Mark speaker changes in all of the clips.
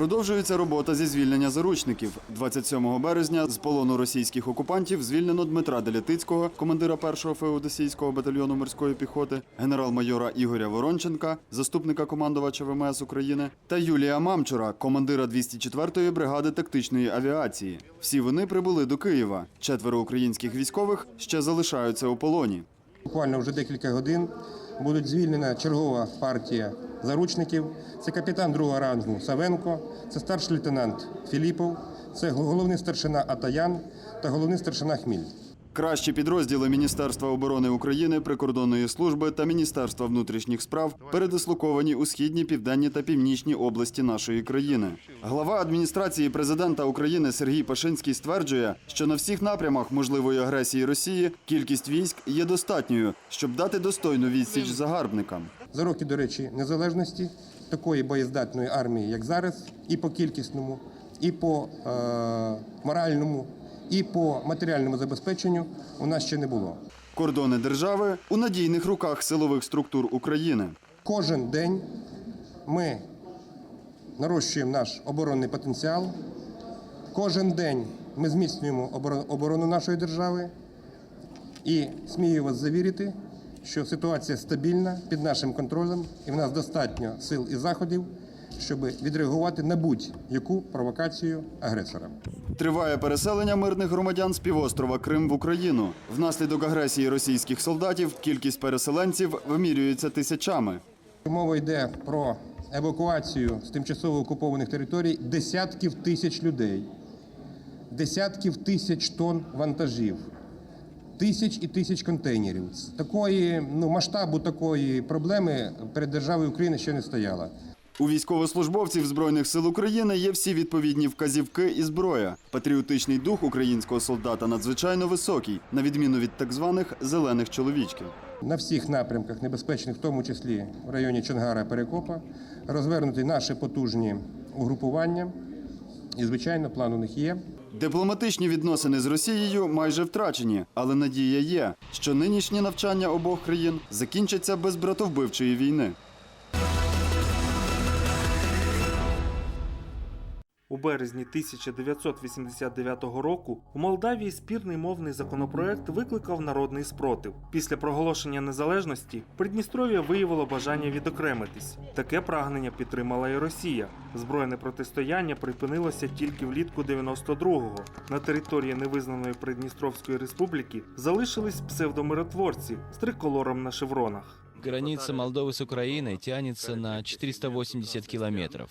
Speaker 1: Продовжується робота зі звільнення заручників. 27 березня з полону російських окупантів звільнено Дмитра Делятицького, командира 1-го феодосійського батальйону морської піхоти, генерал-майора Ігоря Воронченка, заступника командувача ВМС України, та Юлія Мамчура, командира 204-ї бригади тактичної авіації. Всі вони прибули до Києва. Четверо українських військових ще залишаються у полоні.
Speaker 2: Буквально вже декілька годин будуть звільнена чергова партія заручників. Це капітан другого рангу Савенко, це старший лейтенант Філіпов, це головний старшина Атаян та головний старшина Хміль.
Speaker 1: Кращі підрозділи Міністерства оборони України, прикордонної служби та Міністерства внутрішніх справ передислоковані у східні, південні та північні області нашої країни. Глава адміністрації президента України Сергій Пашинський стверджує, що на всіх напрямах можливої агресії Росії кількість військ є достатньою, щоб дати достойну відсіч загарбникам.
Speaker 2: За роки, до речі, незалежності такої боєздатної армії, як зараз, і по кількісному, і по е, моральному, і по матеріальному забезпеченню у нас ще не було.
Speaker 1: Кордони держави у надійних руках силових структур України.
Speaker 2: Кожен день ми нарощуємо наш оборонний потенціал. Кожен день ми зміцнюємо оборону нашої держави. І смію вас завірити, що ситуація стабільна під нашим контролем, і в нас достатньо сил і заходів, щоб відреагувати на будь-яку провокацію агресора.
Speaker 1: Триває переселення мирних громадян з півострова Крим в Україну. Внаслідок агресії російських солдатів кількість переселенців вимірюється тисячами.
Speaker 2: Мова йде про евакуацію з тимчасово окупованих територій десятків тисяч людей, десятків тисяч тонн вантажів, тисяч і тисяч контейнерів. Такої ну, масштабу такої проблеми перед державою України ще не стояла.
Speaker 1: У військовослужбовців Збройних сил України є всі відповідні вказівки і зброя. Патріотичний дух українського солдата надзвичайно високий, на відміну від так званих зелених чоловічків.
Speaker 2: На всіх напрямках, небезпечних, в тому числі в районі Чонгара Перекопа, розвернуті наші потужні угрупування. І, звичайно, план у них є.
Speaker 1: Дипломатичні відносини з Росією майже втрачені, але надія є, що нинішні навчання обох країн закінчаться без братовбивчої війни.
Speaker 3: Березні 1989 року у Молдавії спірний мовний законопроект викликав народний спротив. Після проголошення незалежності Придністров'я виявило бажання відокремитись. Таке прагнення підтримала і Росія. Збройне протистояння припинилося тільки влітку 92-го. На території невизнаної Придністровської республіки залишились псевдомиротворці з триколором на шевронах.
Speaker 4: Граница Молдовы с Украиной тянется на 480 километров,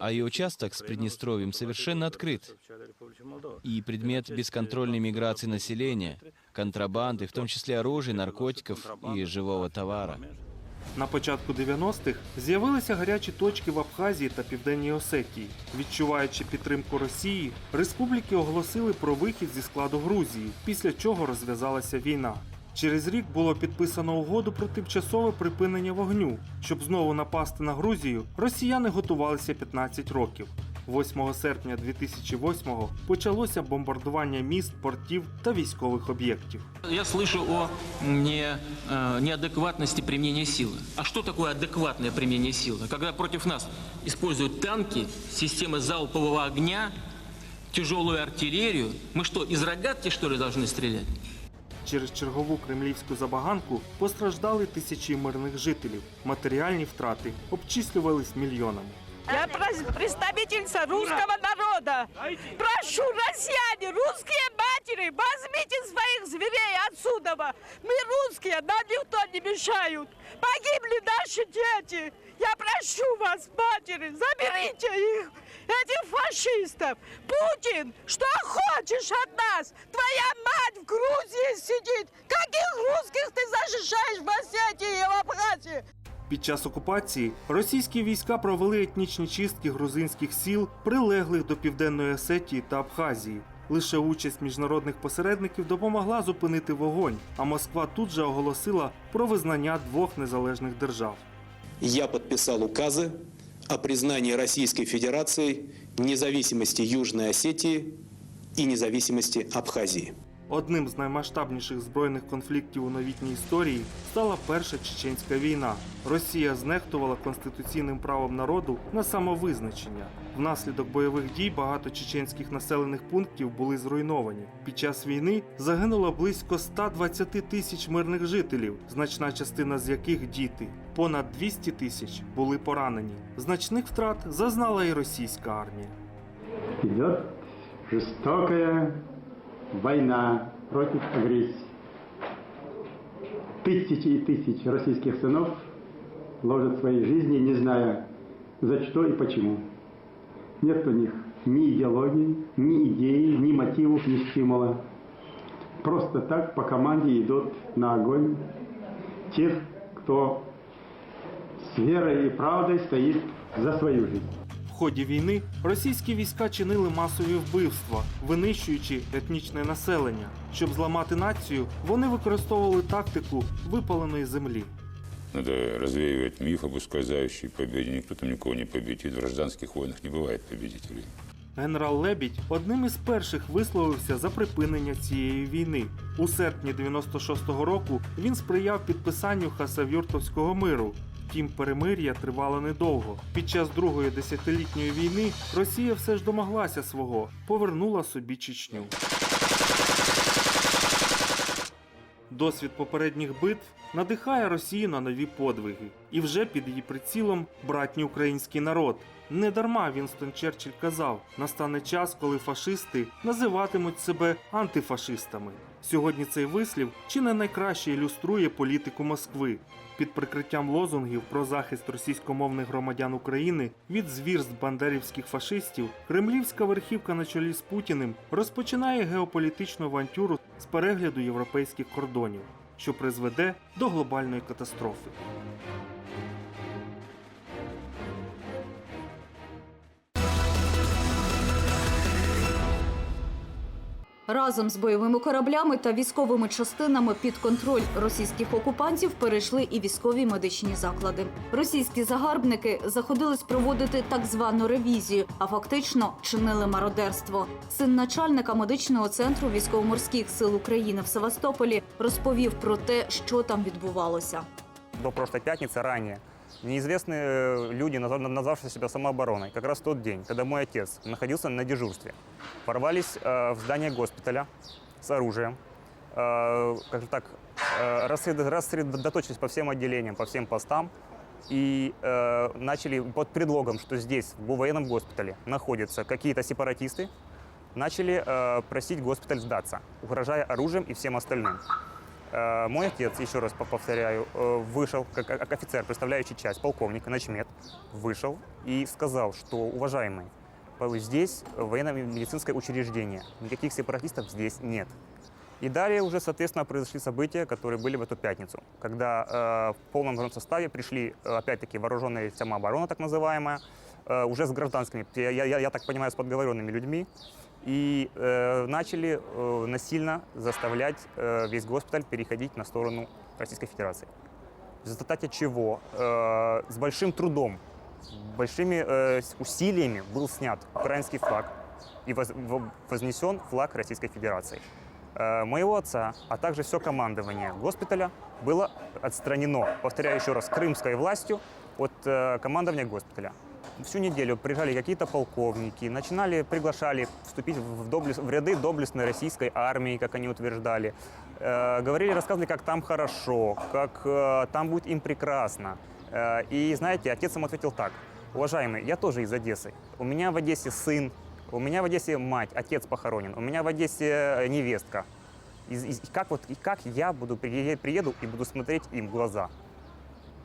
Speaker 4: а ее участок с Приднестровьем совершенно открыт. И предмет бесконтрольной миграции населения, контрабанды, в том числе оружия, наркотиков и живого товара.
Speaker 3: На початку 90-х з'явилися гарячі точки в Абхазії та Південній Осетії. Відчуваючи підтримку Росії, республіки оголосили про вихід зі складу Грузії, після чого розв'язалася війна. Через рік було підписано угоду про тимчасове припинення вогню. Щоб знову напасти на Грузію, росіяни готувалися 15 років. 8 серпня 2008-го почалося бомбардування міст, портів та військових об'єктів.
Speaker 5: Я слышу о не, э, неадекватности применения силы. А что такое адекватное применение силы? Когда против нас используют танки, системы залпового огня, тяжелую артиллерию, мы что, из рогатки, что ли, должны стрелять?
Speaker 3: Через чергову кремлівську забаганку постраждали тисячі мирних жителів. Матеріальні втрати обчислювались мільйонами.
Speaker 6: Я представительница русского народа. Прошу, россияне, русские матери, возьмите своих зверей отсюда. Мы русские, нам никто не мешают. Погибли наши дети. Я прошу вас, матери, заберите их, этих фашистов. Путин, что хочешь от нас? Твоя мать в Грузии сидит. Каких русских ты защищаешь в Осетии и в Абхазии?
Speaker 3: Під час окупації російські війська провели етнічні чистки грузинських сіл, прилеглих до південної Осетії та Абхазії. Лише участь міжнародних посередників допомогла зупинити вогонь, а Москва тут же оголосила про визнання двох незалежних держав.
Speaker 7: я подписал указы о признании Российской Федерации независимости Южной Осетии и независимости Абхазии.
Speaker 3: Одним з наймасштабніших збройних конфліктів у новітній історії стала Перша Чеченська війна. Росія знехтувала конституційним правом народу на самовизначення. Внаслідок бойових дій багато чеченських населених пунктів були зруйновані. Під час війни загинуло близько 120 тисяч мирних жителів, значна частина з яких діти. Понад 200 тисяч були поранені. Значних втрат зазнала і російська армія.
Speaker 8: идет жестокая война против агрессии. Тысячи и тысячи российских сынов ложат свои жизни, не зная за что и почему. Нет у них ни идеологии, ни идеи, ни мотивов, ни стимула. Просто так по команде идут на огонь тех, кто с верой и правдой стоит за свою жизнь.
Speaker 3: Ході війни російські війська чинили масові вбивства, винищуючи етнічне населення. Щоб зламати націю, вони використовували тактику випаленої землі.
Speaker 9: Надо развеивать миф об ускользающей победе. Никто там никого не победит. В гражданских войнах не бывает победителей.
Speaker 3: Генерал Лебідь одним із перших висловився за припинення цієї війни. У серпні 96-го року він сприяв підписанню Хасавюртовського миру. Втім, перемир'я тривало недовго. Під час другої десятилітньої війни Росія все ж домоглася свого, повернула собі Чечню. Досвід попередніх битв надихає Росію на нові подвиги. І вже під її прицілом братній український народ. Недарма Вінстон Черчилль казав: настане час, коли фашисти називатимуть себе антифашистами. Сьогодні цей вислів чи не найкраще ілюструє політику Москви. Під прикриттям лозунгів про захист російськомовних громадян України від звірств бандерівських фашистів, кремлівська верхівка на чолі з Путіним розпочинає геополітичну авантюру з перегляду європейських кордонів, що призведе до глобальної катастрофи.
Speaker 10: Разом з бойовими кораблями та військовими частинами під контроль російських окупантів перейшли і військові медичні заклади. Російські загарбники заходились проводити так звану ревізію, а фактично чинили мародерство. Син начальника медичного центру військово-морських сил України в Севастополі розповів про те, що там відбувалося.
Speaker 11: до прошлой пятницы ранее неизвестные э, люди, назвавшие себя самообороной, как раз тот день, когда мой отец находился на дежурстве, ворвались э, в здание госпиталя с оружием, э, как же так, э, рассред- рассредоточились по всем отделениям, по всем постам и э, начали под предлогом, что здесь, в военном госпитале, находятся какие-то сепаратисты, начали э, просить госпиталь сдаться, угрожая оружием и всем остальным. Э, Мой отец, еще раз по- повторяю, э, вышел как, офицер, представляющий часть, полковник, начмет, вышел и сказал, что, уважаемый, здесь военно-медицинское учреждение, никаких сепаратистов здесь нет. И далее уже, соответственно, произошли события, которые были в эту пятницу, когда э, в полном составе пришли, э, опять-таки, вооруженная самооборона, так называемая, э, уже с гражданскими, я, я- я так понимаю, с подговоренными людьми, и э, начали э, насильно заставлять э, весь госпиталь переходить на сторону Российской Федерации. В результате чего э, с большим трудом, большими э, усилиями был снят украинский флаг и воз- во- вознесен флаг Российской Федерации. Э, моего отца, а также все командование госпиталя было отстранено, повторяю еще раз, крымской властью от э, командования госпиталя. Всю неделю приезжали какие-то полковники, начинали, приглашали вступить в, доблес- в ряды доблестной российской армии, как они утверждали. Э, говорили, рассказывали, как там хорошо, как э, там будет им прекрасно. Э, и знаете, отец ему ответил так. Уважаемый, я тоже из Одессы. У меня в Одессе сын, у меня в Одессе мать, отец похоронен, у меня в Одессе э, невестка. И, и как, вот, и как я буду при- приеду и буду смотреть им в глаза?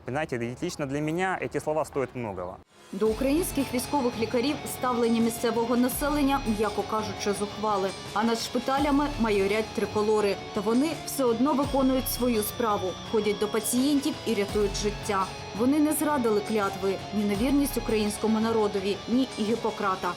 Speaker 11: Понимаете, лично для меня эти слова стоят многого.
Speaker 10: До українських військових лікарів ставлення місцевого населення, м'яко кажучи, зухвали. А над шпиталями майорять триколори. Та вони все одно виконують свою справу, ходять до пацієнтів і рятують життя. Вони не зрадили клятви ні на вірність українському народові, ні і Гіппократа.